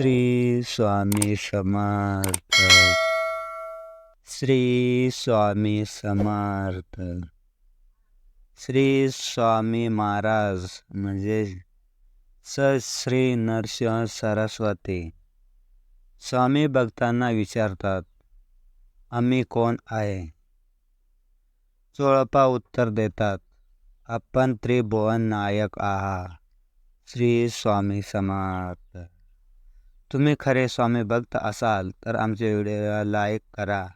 श्री स्वामी समर्थ। श्री स्वामी समर्थ। श्री स्वामी महाराज म्हणजे स श्री नरसिंह सरस्वती। स्वामी भक्तांना विचारतात आम्ही कोण आहे? चोळपा उत्तर देतात आपण त्रिभुवन नायक आहात. श्री स्वामी समर्थ. तुम्ही खरे स्वामी भक्त असाल तर आमच्या व्हिडिओला लाईक करा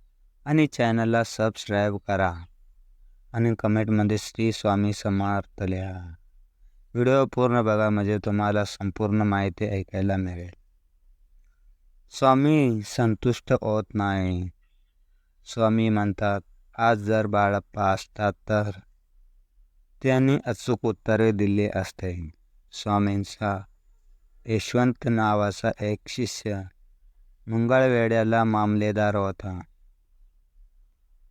आणि चॅनलला सबस्क्राईब करा आणि कमेंटमध्ये श्री स्वामी समर्थ लिहा. व्हिडिओ पूर्ण बघा म्हणजे तुम्हाला संपूर्ण माहिती ऐकायला मिळेल. स्वामी संतुष्ट होत नाही. स्वामी म्हणतात आज जर बाळप्पा असतात तर? त्यांनी अचूक उत्तरे दिली असते. स्वामींचा यशवंत नावाचा एक शिष्य मंगळवेड्याला मामलेदार होता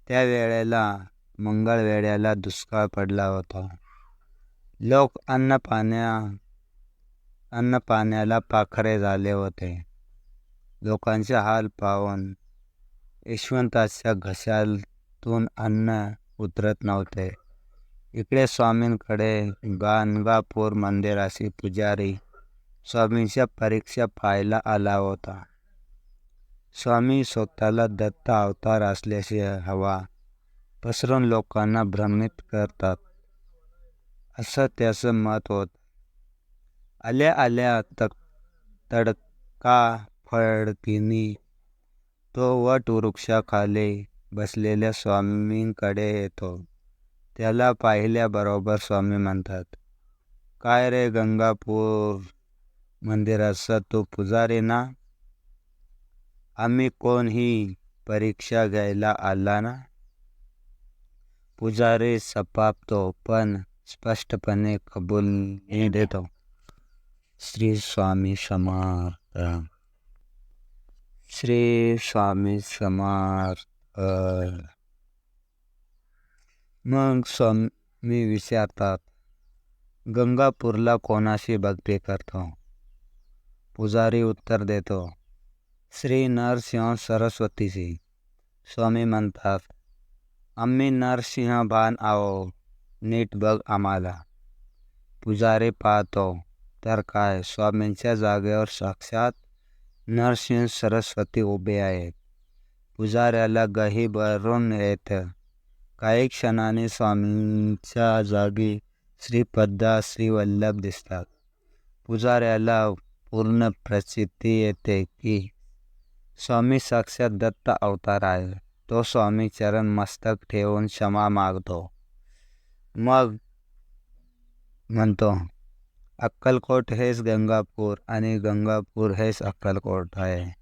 वेळेला मंगळवेड्याला दुष्काळ पडला होता लोक अन्न पाण्या अन्न पाण्याला पाखरे झाले होते लोकांचे हाल पाहून यशवंताच्या घशातून अन्न उतरत नव्हते इकडे स्वामींकडे गाणगापूर मंदिराशी पुजारी स्वामींच्या परीक्षा पाहायला आला होता. स्वामी स्वतःला दत्त अवतार असल्याची हवा पसरून लोकांना भ्रमित करतात. असं त्याचं मत होत. आल्या आल्या तक तडका फडकिनी तो वट वृक्षाखाली बसलेल्या स्वामींकडे येतो. त्याला पाहिल्याबरोबर स्वामी म्हणतात काय रे गंगापूर? मंदिराचा तो पुजारी ना। आम्ही कोणही परीक्षा घ्यायला आला ना? पुजारी सपापतो, पण स्पष्टपणे कबूल देतो. श्री स्वामी समर्थ श्री स्वामी समर्थ मग स्वामी विचारतात, गंगापूरला कोणाशी भक्ती करतो? पुजारी उत्तर देतो, श्री नरसिंह सरस्वतीची स्वामी म्हणतात अम्मी नरसिंह बाण आओ, नीट बग आम्हाला पुजारी पाहतो तर काय स्वामींच्या जागेवर साक्षात नरसिंह सरस्वती उभे आहेत। पुजाऱ्याला गही भरून येतं, काही क्षणाने स्वामींच्या जागी श्रीपद्दा, श्रीवल्लभ दिसतात। पुजाऱ्याला पूर्ण प्रसिद्धी येते की स्वामी साक्षात दत्त अवतार आहे. तो स्वामी चरण मस्तक ठेवून क्षमा मागतो. मग म्हणतो अक्कलकोट हेच गंगापूर आणि गंगापूर हेच अक्कलकोट आहे.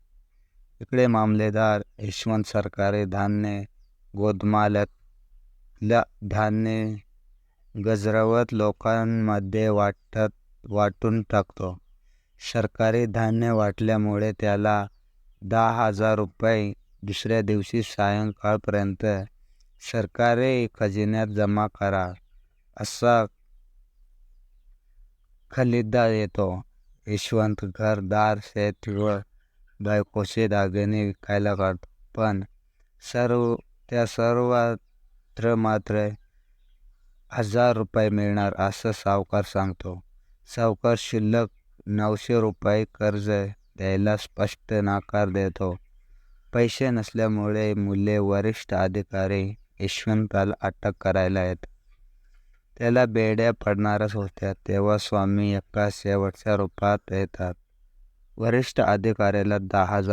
इकडे मामलेदार यशवंत सरकारी धान्य गोदमाल्यातल्या धान्य गजरवत लोकांमध्ये वाटत वाटून टाकतो. सरकारी धान्य वाटल्यामुळे त्याला दहा हजार रुपये दुसऱ्या दिवशी सायंकाळपर्यंत सरकारी खजिन्यात जमा करा असा खलिदा येतो. यशवंत घरदार शेत व बायकोचे दागिने विकायला काढतो. पण सर्व त्या सर्वत्र मात्र हजार रुपये मिळणार असं सावकार सांगतो. सावकार शिल्लक नऊशे रुपये कर्ज द्यायला स्पष्ट नकार देतो. पैसे नसल्यामुळे मुले वरिष्ठ अधिकारी यशवंताला अटक करायला येत. त्याला बेड्या पडणारच होत्या तेव्हा स्वामी एका शेवटच्या रूपात येतात. वरिष्ठ अधिकाऱ्याला दहा हजार